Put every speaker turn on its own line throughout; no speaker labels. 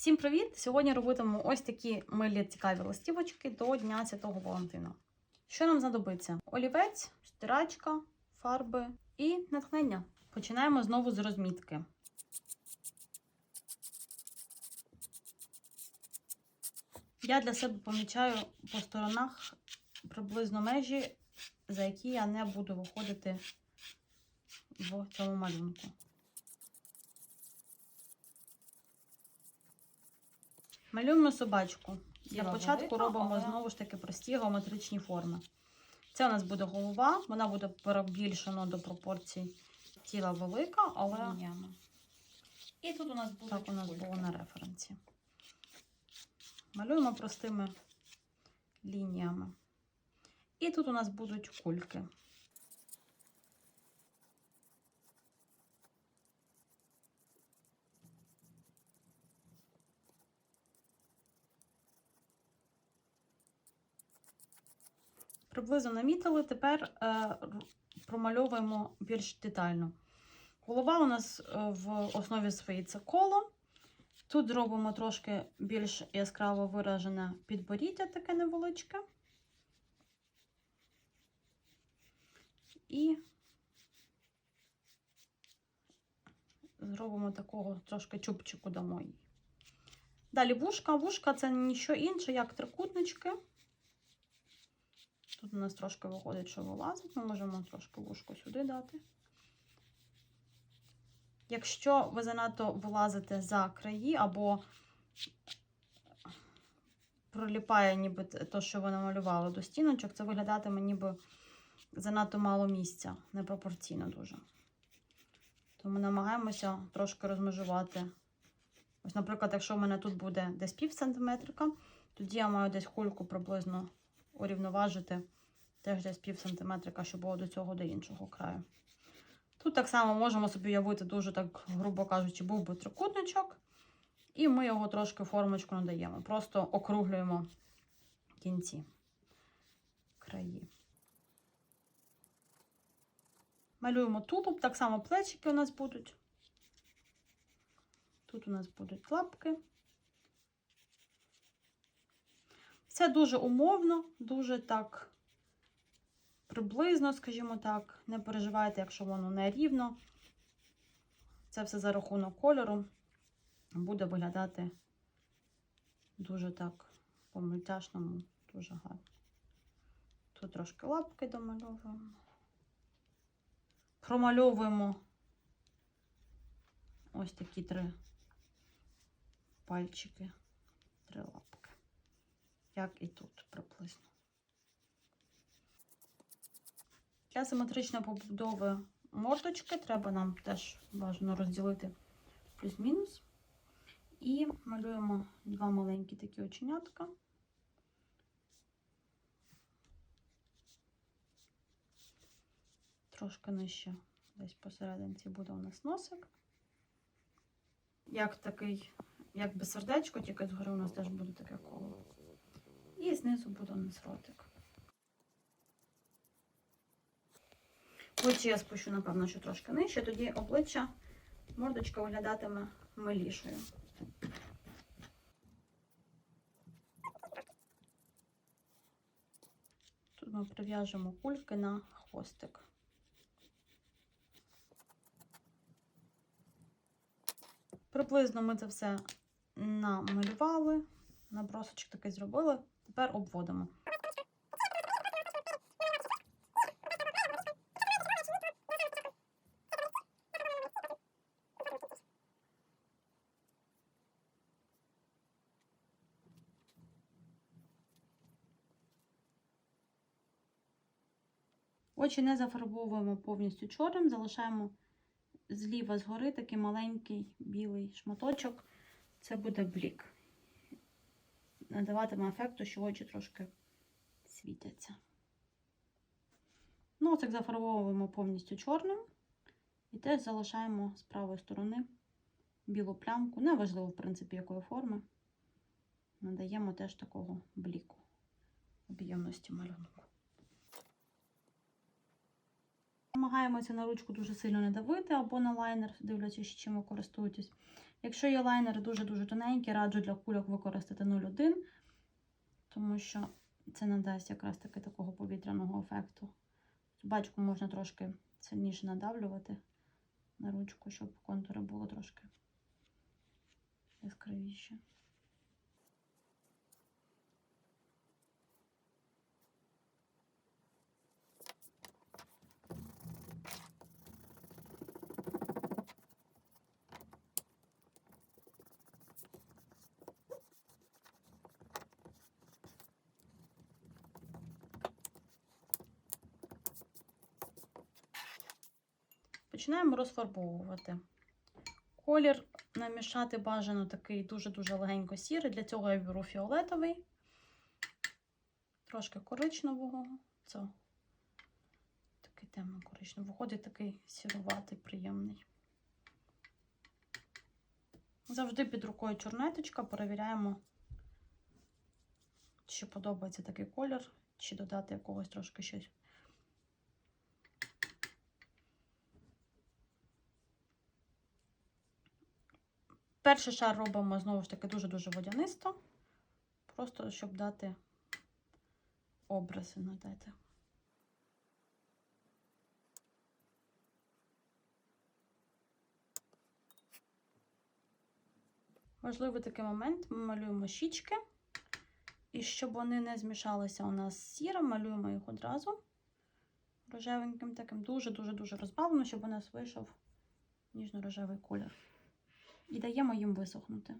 Всім привіт! Сьогодні робитимемо ось такі милі цікаві листівочки до Дня Святого Валентина. Що нам знадобиться? Олівець, стирачка, фарби і натхнення. Починаємо знову з розмітки. Я для себе помічаю по сторонах приблизно межі, за які я не буду виходити в цьому малюнку. Малюємо собачку. Для початку робимо знову ж таки прості геометричні форми. Це у нас буде голова, вона буде перебільшена до пропорцій тіла велика, але.
І тут у нас будуть
так у нас було на референсі. Малюємо простими лініями. І тут у нас будуть кульки. Приблизно намітили, тепер е, промальовуємо більш детально. Голова у нас е, в основі своїй це коло. Тут зробимо трошки більш яскраво виражене підборіддя, таке невеличке. І зробимо такого трошки чубчику дамо їй. Далі вушка. Вушка це нічого інше, як трикутнички. Тут у нас трошки виходить, що вилазить. Ми можемо трошки вушку сюди дати. Якщо ви занадто вилазите за краї або проліпає ніби те, що ви намалювали до стіночок, це виглядатиме ніби занадто мало місця, непропорційно дуже. Тому намагаємося трошки розмежувати. Ось, наприклад, якщо в мене тут буде десь пів сантиметрика, тоді я маю десь кульку приблизно урівноважити теж десь пів сантиметрика, щоб було до цього до іншого краю. Тут так само можемо собі уявити дуже так, грубо кажучи, був би трикутничок, і ми його трошки формочку надаємо. Просто округлюємо кінці краї. Малюємо тулуб, так само плечики у нас будуть. Тут у нас будуть лапки. Все дуже умовно, дуже так приблизно, скажімо так. Не переживайте, якщо воно не рівно. Це все за рахунок кольору буде виглядати дуже так по-мультяшному, дуже гарно. Тут трошки лапки домальовуємо. Промальовуємо ось такі три пальчики, три лапки. Як і тут приблизно. Для симетричної побудови мордочки треба нам теж бажано розділити плюс-мінус. І малюємо два маленькі такі оченятка. Трошки нижче, десь посерединці буде у нас носик. Як такий, як сердечко, тільки згори у нас теж буде таке коло. І знизу буде у нас ротик. Очі я спущу, напевно, що трошки нижче, тоді обличчя, мордочка виглядатиме милішою. Тут ми прив'яжемо кульки на хвостик. Приблизно ми це все намалювали, набросочок такий зробили. Тепер обводимо. Очі не зафарбовуємо повністю чорним, залишаємо зліва згори такий маленький білий шматочок. Це буде блік. Надаватиме ефекту, що очі трошки світяться. Носик зафарбовуємо повністю чорним. І теж залишаємо з правої сторони білу плямку. Неважливо, в принципі, якої форми. Надаємо теж такого бліку об'ємності малюнку. Намагаємося на ручку дуже сильно не давити або на лайнер, дивлячись, чим ви користуєтесь. Якщо є лайнери дуже-дуже тоненькі, раджу для кульок використати 0,1, тому що це надасть якраз таки такого повітряного ефекту. Бачку можна трошки сильніше надавлювати на ручку, щоб контури було трошки яскравіше. Починаємо розфарбовувати. Колір намішати бажано такий дуже-дуже легенько сірий. Для цього я беру фіолетовий, трошки коричневого. Це такий темно коричневий. Виходить такий сіруватий, приємний. Завжди під рукою чорнеточка, перевіряємо, чи подобається такий колір, чи додати якогось трошки щось. Перший шар робимо знову ж таки дуже-дуже водянисто, просто щоб дати образи надати. Важливий такий момент, ми малюємо щічки, і щоб вони не змішалися у нас з сіром, малюємо їх одразу рожевеньким таким, дуже-дуже-дуже розбавлено, щоб у нас вийшов ніжно-рожевий колір і даємо їм висохнути.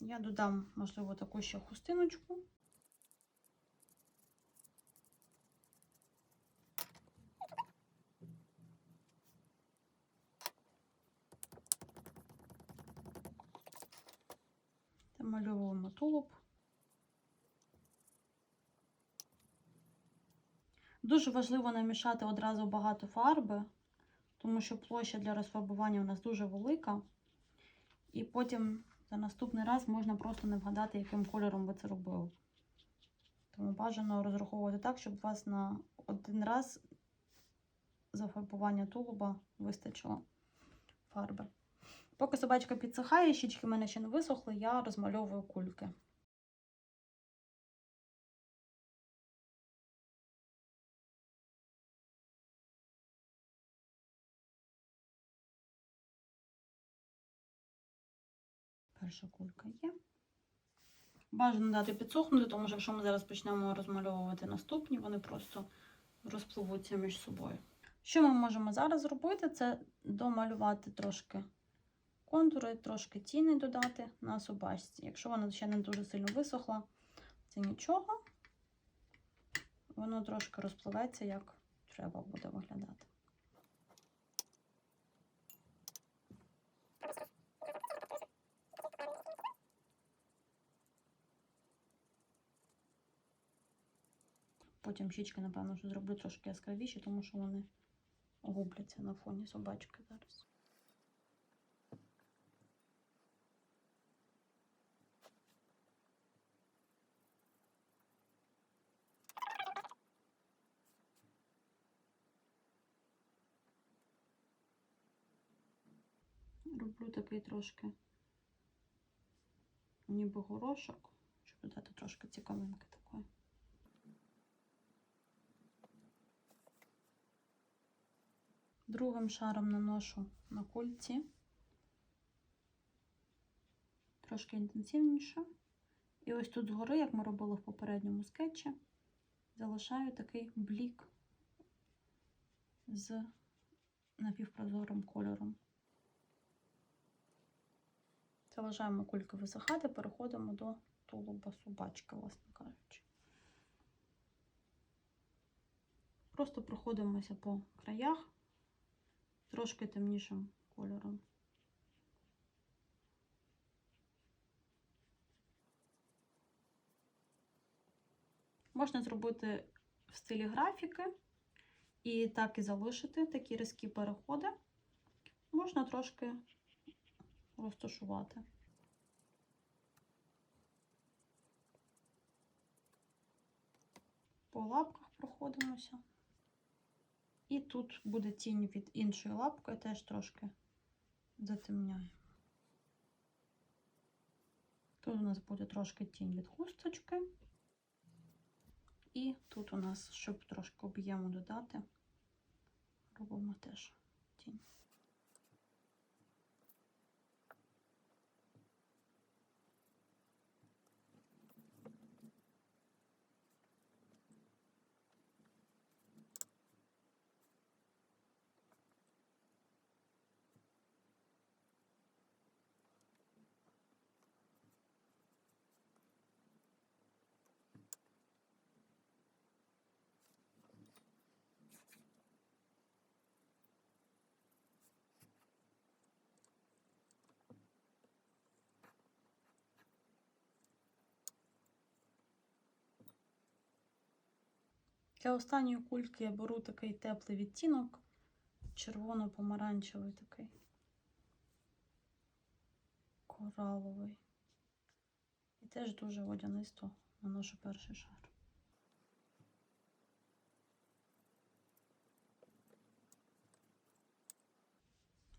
Я додам, можливо, таку ще хустиночку. Та малюємо тулуб. Дуже важливо намішати одразу багато фарби, тому що площа для розфарбування у нас дуже велика. І потім за наступний раз можна просто не вгадати, яким кольором ви це робили. Тому бажано розраховувати так, щоб у вас на один раз зафарбування тулуба вистачило фарби. Поки собачка підсихає, щічки в мене ще не висохли, я розмальовую кульки. Перша кулька є. Бажано дати підсохнути, тому що якщо ми зараз почнемо розмальовувати наступні, вони просто розпливуться між собою. Що ми можемо зараз зробити? Це домалювати трошки контури, трошки тіни додати на собачці. Якщо вона ще не дуже сильно висохла, це нічого. Воно трошки розпливеться, як треба буде виглядати. Потім щічки, напевно, що зроблю трошки яскравіші, тому що вони губляться на фоні собачки зараз. Роблю такий трошки ніби горошок, щоб додати трошки цікавинки такої. Другим шаром наношу на кульці трошки інтенсивніше. І ось тут згори, як ми робили в попередньому скетчі, залишаю такий блік з напівпрозорим кольором. Залишаємо кульки висихати, переходимо до тулуба собачки, власне кажучи. Просто проходимося по краях трошки темнішим кольором. Можна зробити в стилі графіки і так і залишити такі різкі переходи. Можна трошки розташувати. по лапках проходимося. І тут буде тінь від іншої лапки, теж трошки затемняю. Тут у нас буде трошки тінь від хусточки. І тут у нас, щоб трошки об'єму додати, робимо теж тінь. Для останньої кульки я беру такий теплий відтінок, червоно-помаранчевий такий, кораловий. І теж дуже водянисто наношу перший шар.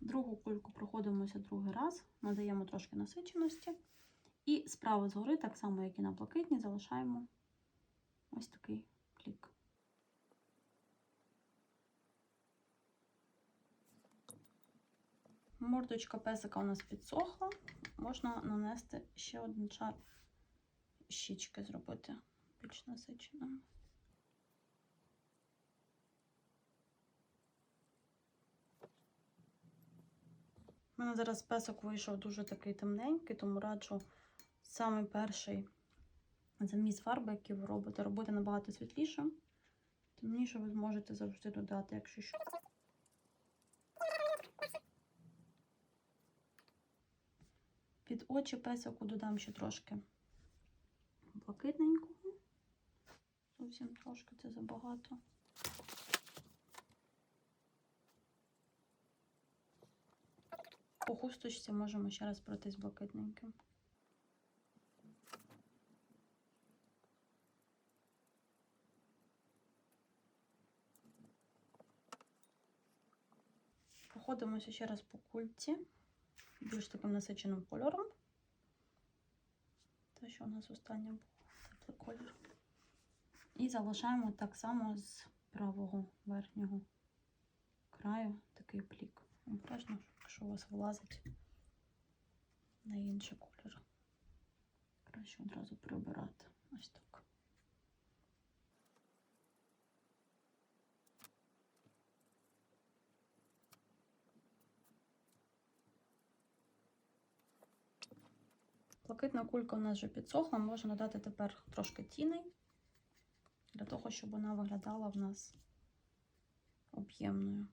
Другу кульку проходимося другий раз, надаємо трошки насиченості. І справа згори, так само, як і на блакитній, залишаємо ось такий клік. Мордочка песика у нас підсохла. Можна нанести ще один шар щічки зробити більш насиченим. У мене зараз песок вийшов дуже такий темненький, тому раджу самий перший заміс фарби, який ви робите, робити набагато світлішим. Темніше ви зможете завжди додати, якщо що. Під очі песику додам ще трошки блакитненького. Зовсім трошки це забагато. По хусточці можемо ще раз пройтись блакитненьким. Проходимося ще раз по кульці більш таким насиченим кольором. Те, що у нас останнє був теплий колір. І залишаємо так само з правого верхнього краю такий плік. Обережно, якщо у вас вилазить на інший колір. Краще одразу прибирати. Ось так. Блакитна кулька у нас вже підсохла, можна додати тепер трошки тіней, для того, щоб вона виглядала в нас об'ємною.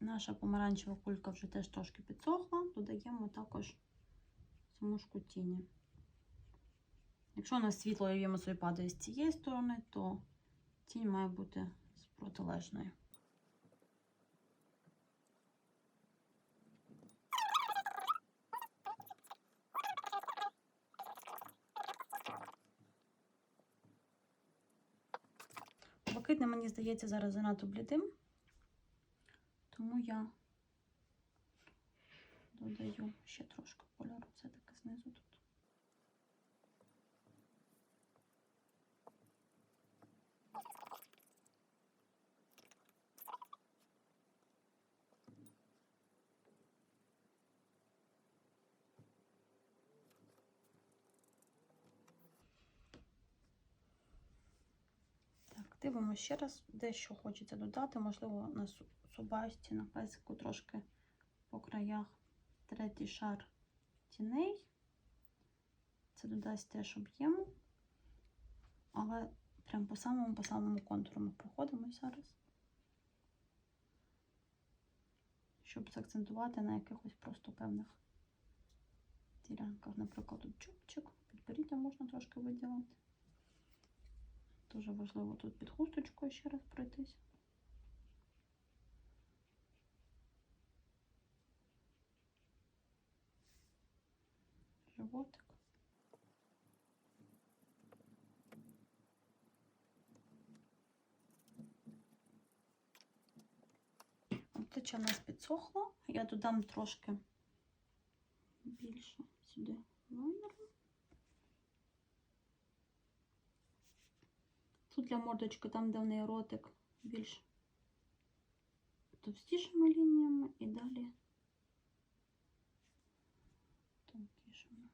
Наша помаранчева кулька вже теж трошки підсохла, додаємо також смужку тіні. Якщо у нас світло явімо собі падає з цієї сторони, то тінь має бути з протилежної. Блакитне, мені здається, зараз занадто блідим, тому я додаю ще трошки кольору все-таки знизу тут. Так, дивимося ще раз, дещо хочеться додати. Можливо, на субасті, на песику трошки по краях третій шар тіней. Це додасть теж об'єму. Але прям по самому по самому контуру ми проходимо зараз. Щоб заакцентувати на якихось просто певних ділянках. Наприклад, тут чубчик, підборіддя можна трошки виділити. Дуже важливо тут під хусточкою ще раз пройтись. Животик. Обличчя в нас підсохло. Я додам трошки більше сюди лайнеру. Тут для мордочки, там, де в неї ротик, більш товстішими лініями і далі тонкішими.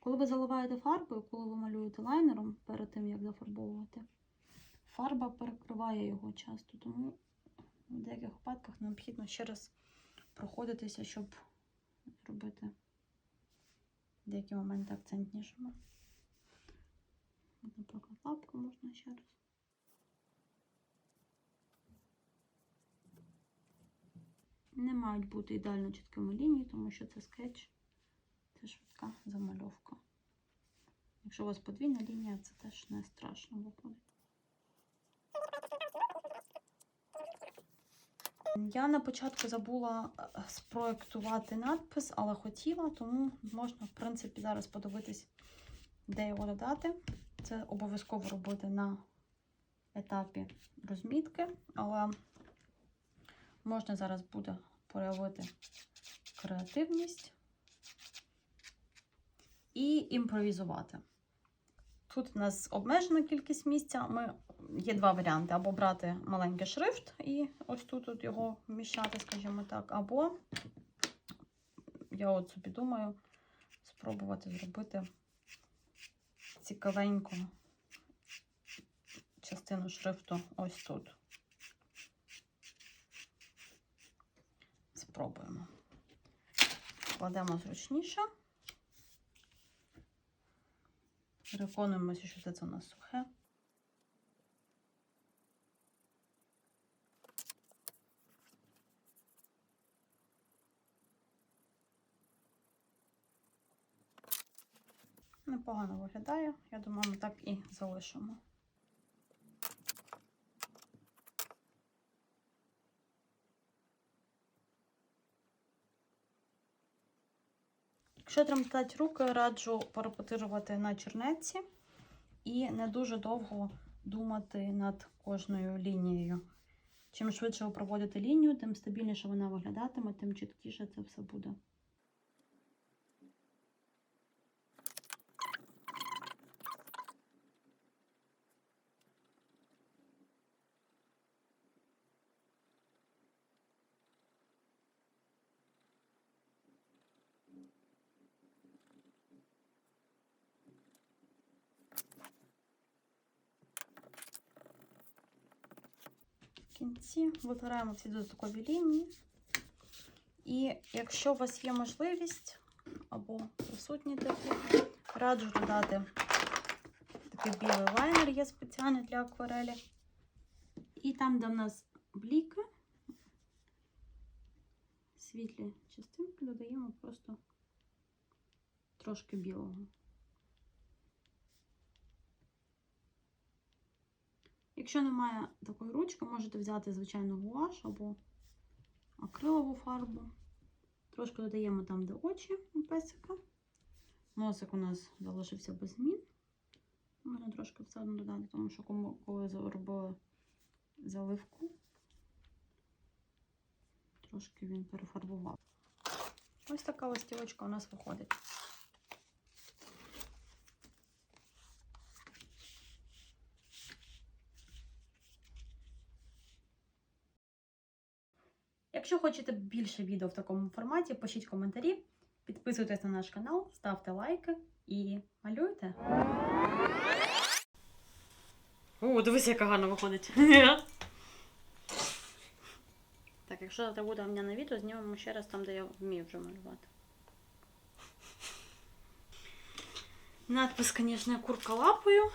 Коли ви заливаєте фарбою, коли ви малюєте лайнером перед тим, як зафарбовувати, фарба перекриває його часто, тому в деяких випадках необхідно ще раз проходитися, щоб зробити деякі моменти акцентнішими. Наприклад, лапку можна ще раз. Не мають бути ідеально чіткими лінії, тому що це скетч, це швидка замальовка. Якщо у вас подвійна лінія, це теж не страшно виходить. Я на початку забула е, спроектувати надпис, але хотіла, тому можна, в принципі, зараз подивитись, де його додати. Це обов'язково робити на етапі розмітки, але можна зараз буде проявити креативність і імпровізувати. Тут у нас обмежена кількість місця. Ми, є два варіанти: або брати маленький шрифт і ось тут от його вміщати, скажімо так, або я от собі думаю, спробувати зробити цікавеньку частину шрифту ось тут. Спробуємо. Кладемо зручніше. Переконуємося, що все це у нас сухе. Непогано виглядає. Я думаю, ми так і залишимо. Якщо тремтать руки, раджу порепетирувати на чернеці і не дуже довго думати над кожною лінією. Чим швидше ви проводите лінію, тим стабільніше вона виглядатиме, тим чіткіше це все буде. Кінці витираємо всі додаткові лінії. І якщо у вас є можливість або присутні такі, раджу додати такий білий лайнер, є спеціальний для акварелі. І там, де в нас бліки, світлі частинки, додаємо просто трошки білого. Якщо немає такої ручки, можете взяти звичайну гуаш або акрилову фарбу. Трошки додаємо там, де очі у песика. Носик у нас залишився без змін. Можна трошки все одно додати, тому що кому- коли зробили заливку, трошки він перефарбував. Ось така листівочка у нас виходить. Якщо хочете більше відео в такому форматі, пишіть коментарі, підписуйтесь на наш канал, ставте лайки і малюйте. О, дивись, яка гарно виходить. Так, якщо це буде у мене на відео, знімемо ще раз там, де я вмію вже малювати. Надпис, звісно, курка лапою.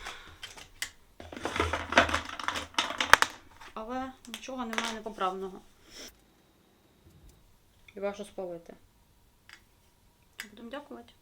Але нічого немає непоправного. І вашу спалити.
Будемо дякувати.